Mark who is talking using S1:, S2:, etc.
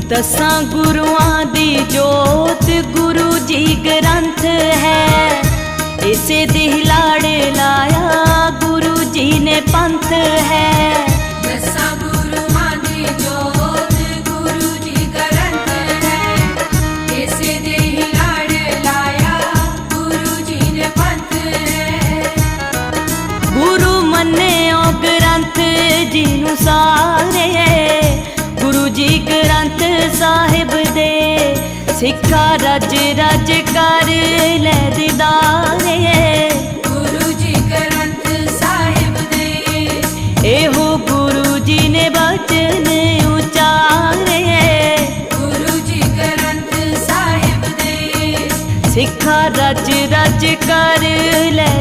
S1: ਦਸਾਂ ਗੁਰੂਆਂ ਦੀ ਜੋਤ ਗੁਰੂ ਜੀ ਗ੍ਰੰਥ ਹੈ। ਇਸੇ ਦੇ ਲਾੜੇ ਲਾਇਆ ਗੁਰੂ ਜੀ ਨੇ ਪੰਥ ਹੈ।
S2: ਦਸਾਂ ਗੁਰੂਆਂ ਦੀ ਜੋਤ ਗੁਰੂ ਜੀ ਗ੍ਰੰਥ ਹੈ। ਇਸੇ ਦੇ ਲਾੜੇ ਲਾਇਆ ਗੁਰੂ ਜੀ ਨੇ ਪੰਥ ਹੈ।
S1: ਗੁਰੂ ਮੰਨਿਓ ਸਿੱਖਾ ਰਜ ਰਜ ਕਰ ਲੈ ਦਿਦਾਰੇ ਗੁਰੂ ਜੀ ਕਰੰਤ ਸਾਹਿਬ ਦੇ। ਇਹੋ ਗੁਰੂ ਜੀ ਨੇ ਬਚਨ ਉਚਾਰੇ। ਗੁਰੂ ਜੀ ਕਰੰਤ ਸਾਹਿਬ ਦੇ। ਸਿੱਖਾ ਰਜ ਰਜ ਕਰ ਲੈ